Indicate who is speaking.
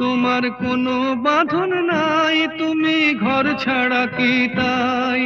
Speaker 1: তোমার কোনো বাঁধন নাই তুমি ঘর ছাড়া কি তাই?